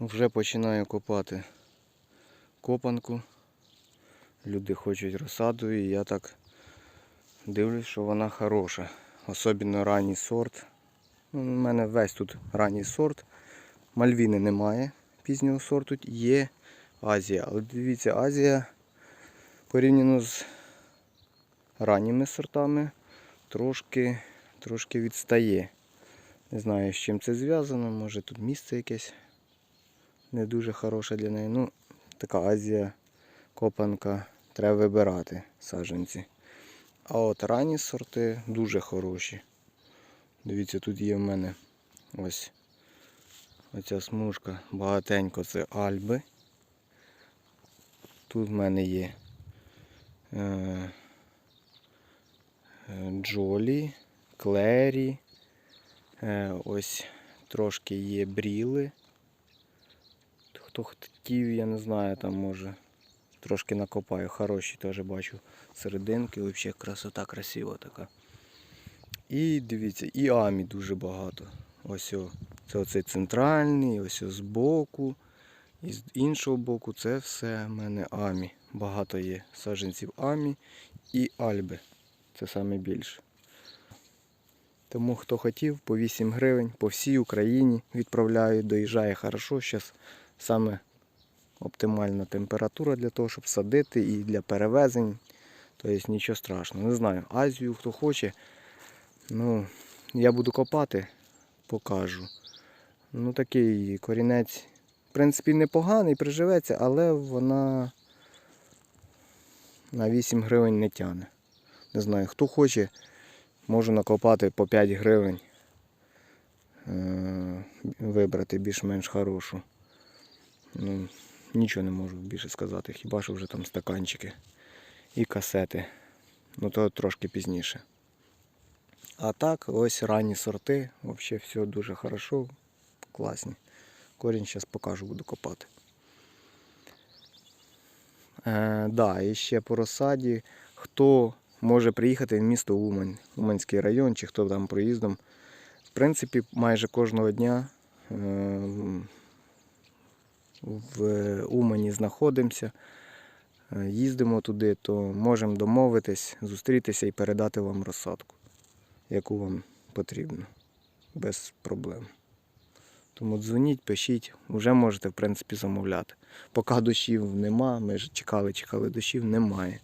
Вже починаю копати копанку. Люди хочуть розсаду і я так дивлюсь, що вона хороша. Особливо ранній сорт. Ну, у мене весь тут ранній сорт. Мальвіни немає пізнього сорту. Є Азія. Але дивіться, Азія порівняно з ранніми сортами трошки, трошки відстає. Не знаю, з чим це зв'язано, може тут місце якесь не дуже хороше для неї. Ну, така Азія, копанка, треба вибирати саджанці. А от ранні сорти дуже хороші. Дивіться, тут є в мене ось оця смужка, багатенько це альби. Тут в мене є е, е, Джолі, Клері, е, ось трошки є бріли. Хто хотів, я не знаю, там може трошки накопаю. Хороші теж бачу серединки, взагалі красота красива така. І дивіться, і амі дуже багато. Ось о, це оцей центральний, ось о збоку. І з іншого боку це все в мене амі. Багато є саджанців амі і альби. Це саме більше. Тому хто хотів, по 8 гривень по всій Україні відправляють, доїжджає хорошо. Зараз саме оптимальна температура для того, щоб садити і для перевезень. Тобто нічого страшного. Не знаю, Азію хто хоче. Ну, я буду копати, покажу. Ну такий корінець, в принципі, непоганий, приживеться, але вона на 8 гривень не тягне. Не знаю, хто хоче, можу накопати по 5 гривень. Е, Вибрати більш-менш хорошу. Ну, нічого не можу більше сказати, хіба що вже там стаканчики і касети. Ну то трошки пізніше. А так, ось ранні сорти, взагалі все дуже хорошо, класні. Корінь зараз покажу, буду копати. Е, да, і ще по розсаді, хто може приїхати в місто Умань, Уманський район, чи хто там проїздом. В принципі, майже кожного дня е, в Умані знаходимося, е, їздимо туди, то можемо домовитись, зустрітися і передати вам розсадку, яку вам потрібно, без проблем. Тому дзвоніть, пишіть, вже можете в принципі замовляти. Поки дощів нема, ми ж чекали, чекали дощів, немає.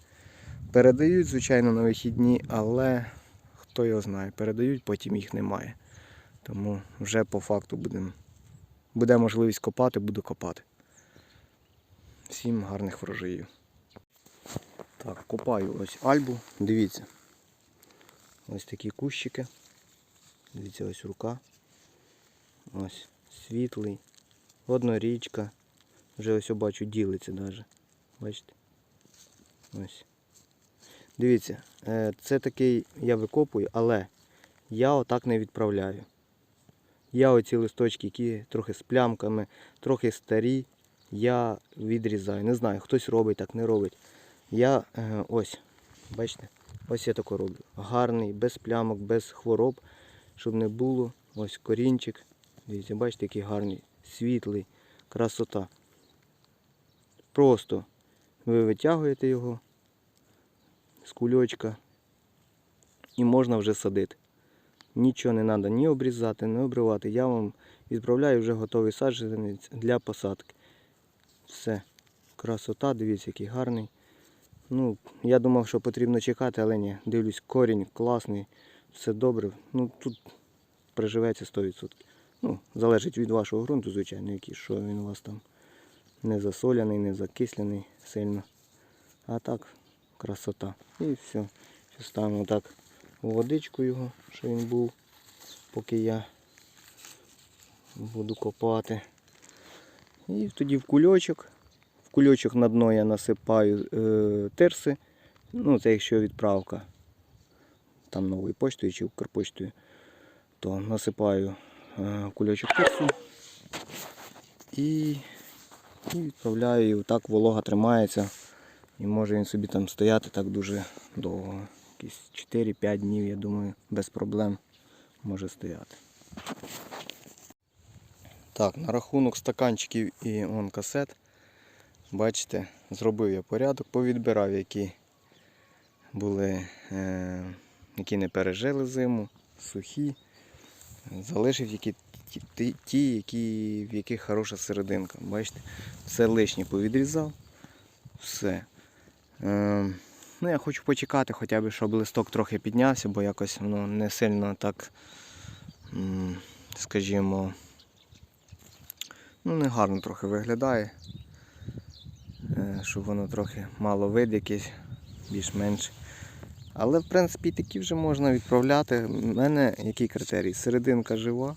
Передають, звичайно, на вихідні, але хто його знає, передають, потім їх немає. Тому вже по факту будемо. Буде можливість копати, буду копати. Всім гарних врожаїв. Так, копаю ось альбу. Дивіться. Ось такі кущики. Дивіться, ось рука. Ось світлий. Однорічка. Вже ось я бачу ділиться навіть. Бачите? Ось. Дивіться, е, це такий я викопую, але я отак не відправляю. Я оці листочки, які трохи з плямками, трохи старі, я відрізаю. Не знаю, хтось робить, так не робить. Я е, ось, бачите, ось я тако роблю. Гарний, без плямок, без хвороб, щоб не було. Ось корінчик. Дивіться, бачите, який гарний, світлий, красота. Просто ви витягуєте його з кульочка і можна вже садити. Нічого не треба ні обрізати, ні обривати. Я вам відправляю вже готовий саджанець для посадки. Все. Красота, дивіться, який гарний. Ну, я думав, що потрібно чекати, але ні. Дивлюсь, корінь класний, все добре. Ну тут приживеться 100%. Ну, залежить від вашого ґрунту, звичайно, який, що він у вас там не засоляний, не закислений сильно. А так, красота. І все. Ставимо так у водичку його, що він був, поки я буду копати. І тоді в кульочок. В кульочок на дно я насипаю е, тирси. Ну, це якщо відправка там новою поштою чи Укрпоштою, то насипаю е, кульочок тирсу і, і відправляю. І так волога тримається. І може він собі там стояти так дуже довго. Якісь 4-5 днів, я думаю, без проблем може стояти. Так, на рахунок стаканчиків і он касет. Бачите, зробив я порядок, повідбирав, які були, е, які не пережили зиму, сухі. Залишив ті, ті- ті, які, в яких хороша серединка. Бачите, все лишнє повідрізав. Все. Е, ну, я хочу почекати, хоча б, щоб листок трохи піднявся, бо якось воно не сильно так, скажімо, ну, не гарно трохи виглядає. Е, щоб воно трохи мало вид якийсь, більш-менш. Але в принципі такі вже можна відправляти. У мене який критерій? Серединка жива.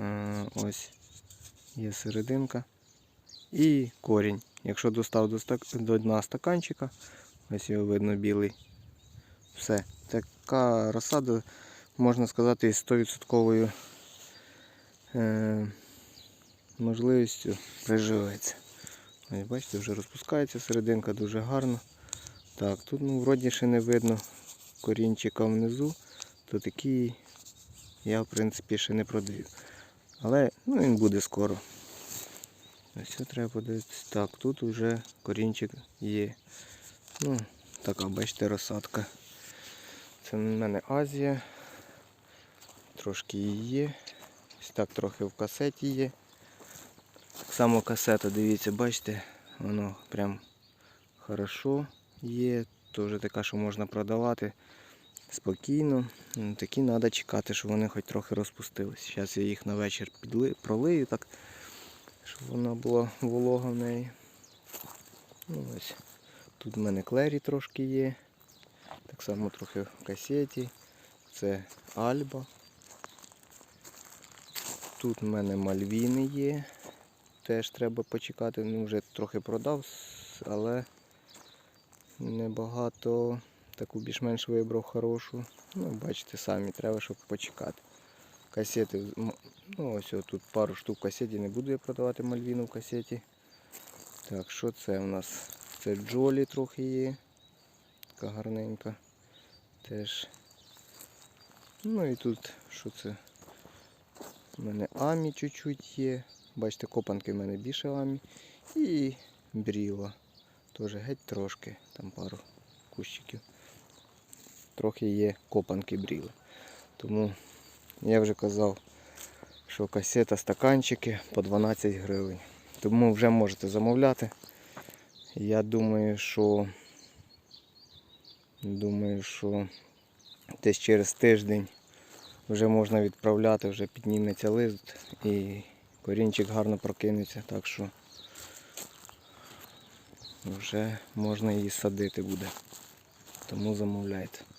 Е, Ось є серединка. І корінь. Якщо достав до, дна стаканчика, ось його видно білий. Все. Така розсада, можна сказати, із 100% е... можливістю приживається. Ось бачите, вже розпускається серединка дуже гарно. Так, тут ну, вроді ще не видно корінчика внизу, то такий я в принципі ще не продаю. Але ну, він буде скоро. Ось це треба подивитися. Так, тут вже корінчик є. Ну, така, бачите, розсадка. Це в мене Азія. Трошки її є. Ось так трохи в касеті є. Само касета, дивіться, бачите, воно прям хорошо є. Теж така, що можна продавати спокійно. Ну, Такі треба чекати, щоб вони хоч трохи розпустились. Зараз я їх на вечір підли, пролию так, щоб вона була волога в неї. Ну, ось. Тут в мене клері трошки є. Так само трохи в касеті. Це Альба. Тут в мене мальвіни є. Теж треба почекати. Ну, вже трохи продав, але небагато. Таку більш-менш вибрав хорошу. Ну, бачите самі, треба, щоб почекати. Касети, ну ось тут пару штук касеті, не буду я продавати мальвіну в касеті. Так, що це у нас? Це Джолі трохи є. Така гарненька. Теж. Ну і тут що це? У мене Амі чуть-чуть є. Бачите, копанки в мене більше Амі. І бріла. Теж геть трошки, там пару кущиків. Трохи є копанки бріли. Тому я вже казав, що касета, стаканчики по 12 гривень. Тому вже можете замовляти. Я думаю, що думаю, що десь через тиждень вже можна відправляти, вже підніметься лист і корінчик гарно прокинеться, так що вже можна її садити буде. Тому замовляйте.